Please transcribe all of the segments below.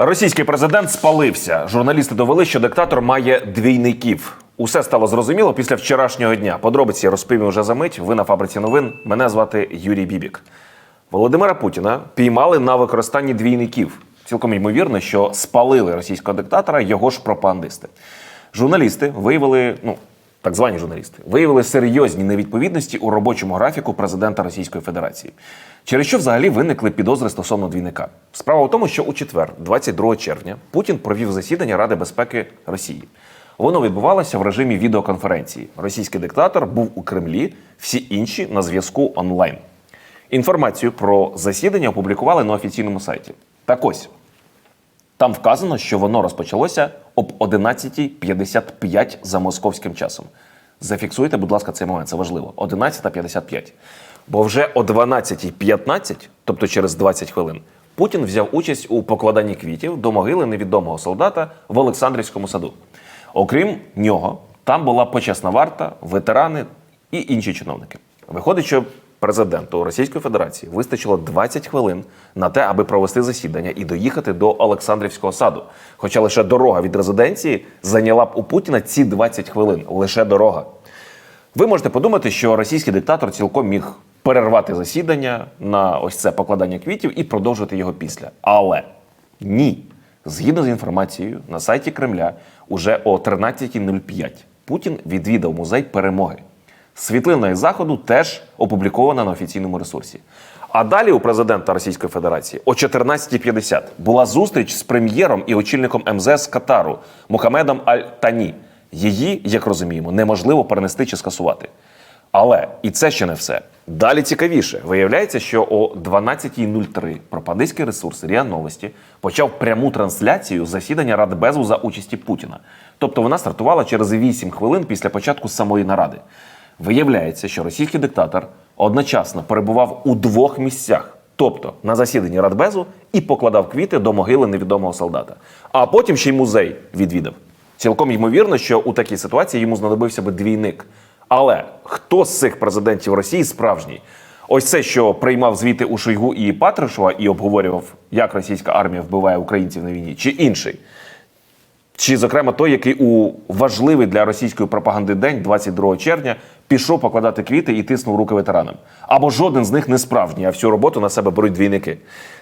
Російський президент спалився. Журналісти довели, що диктатор має двійників. Усе стало зрозуміло після вчорашнього дня. Подробиці розповім уже за мить. Ви на фабриці новин. Мене звати Юрій Бібік. Володимира Путіна піймали на використанні двійників. Цілком ймовірно, що спалили російського диктатора його ж пропагандисти. Журналісти виявили, ну так звані журналісти, виявили серйозні невідповідності у робочому графіку президента Російської Федерації, через що взагалі виникли підозри стосовно двійника. Справа в тому, що у четвер, 22 червня, Путін провів засідання Ради безпеки Росії. Воно відбувалося в режимі відеоконференції. Російський диктатор був у Кремлі, всі інші на зв'язку онлайн. Інформацію про засідання опублікували на офіційному сайті. Так ось там вказано, що воно розпочалося об 11.55 за московським часом. Зафіксуйте, будь ласка, цей момент, це важливо. 11.55. Бо вже о 12.15, тобто через 20 хвилин, Путін взяв участь у покладанні квітів до могили невідомого солдата в Олександрівському саду. Окрім нього, там була почесна варта, ветерани і інші чиновники. Виходить, що президенту Російської Федерації вистачило 20 хвилин на те, аби провести засідання і доїхати до Олександрівського саду. Хоча лише дорога від резиденції зайняла б у Путіна ці 20 хвилин. Лише дорога. Ви можете подумати, що російський диктатор цілком міг перервати засідання на ось це покладання квітів і продовжити його після. Але ні. Згідно з інформацією на сайті Кремля, уже о 13.05 Путін відвідав музей перемоги. Світлина із заходу теж опублікована на офіційному ресурсі. А далі у президента Російської Федерації о 14.50 була зустріч з прем'єром і очільником МЗС Катару Мухамедом Аль-Тані. Її, як розуміємо, неможливо перенести чи скасувати. Але і це ще не все. Далі цікавіше. Виявляється, що о 12.03 пропагандистський ресурс РІА Новості почав пряму трансляцію засідання Радбезу за участі Путіна. Тобто вона стартувала через 8 хвилин після початку самої наради. Виявляється, що російський диктатор одночасно перебував у двох місцях, тобто на засіданні Радбезу і покладав квіти до могили невідомого солдата. А потім ще й музей відвідав. Цілком ймовірно, що у такій ситуації йому знадобився би двійник. Але хто з цих президентів Росії справжній? Ось це, що приймав звіти у Шойгу і Патрушева і обговорював, як російська армія вбиває українців на війні, чи інший? Чи, зокрема, той, який у важливий для російської пропаганди день, 22 червня, пішов покладати квіти і тиснув руки ветеранам. Або жоден з них не справжній, а всю роботу на себе беруть двійники.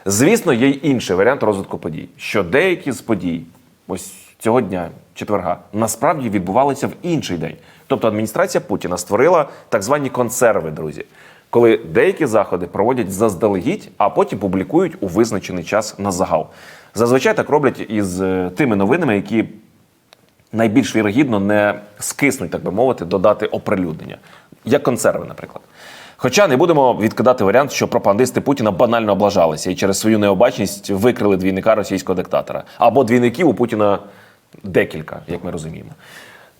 Звісно, є й інший варіант розвитку подій, що деякі з подій, ось цього дня, четверга, насправді відбувалися в інший день. Тобто адміністрація Путіна створила так звані консерви, друзі, коли деякі заходи проводять заздалегідь, а потім публікують у визначений час на загал. Зазвичай так роблять із е, тими новинами, які найбільш вірогідно не скиснуть, так би мовити, до дати оприлюднення, як консерви, наприклад. Хоча не будемо відкидати варіант, що пропагандисти Путіна банально облажалися і через свою необачність викрили двійника російського диктатора. Або двійників у Путіна декілька, як ми розуміємо.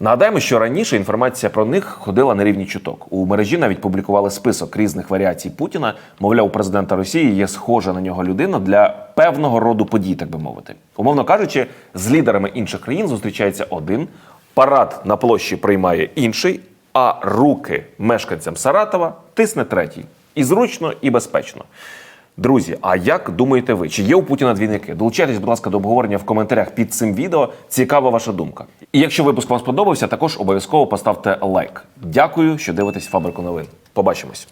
Нагадаємо, що раніше інформація про них ходила на рівні чуток. У мережі навіть публікували список різних варіацій Путіна. Мовляв, у президента Росії є схожа на нього людина для певного роду подій, так би мовити. Умовно кажучи, з лідерами інших країн зустрічається один, парад на площі приймає інший, а руки мешканцям Саратова тисне третій. І зручно, і безпечно. Друзі, а як думаєте ви? Чи є у Путіна двійники? Долучайтесь, будь ласка, до обговорення в коментарях під цим відео. Цікава ваша думка. І якщо випуск вам сподобався, також обов'язково поставте лайк. Дякую, що дивитесь фабрику новин. Побачимось.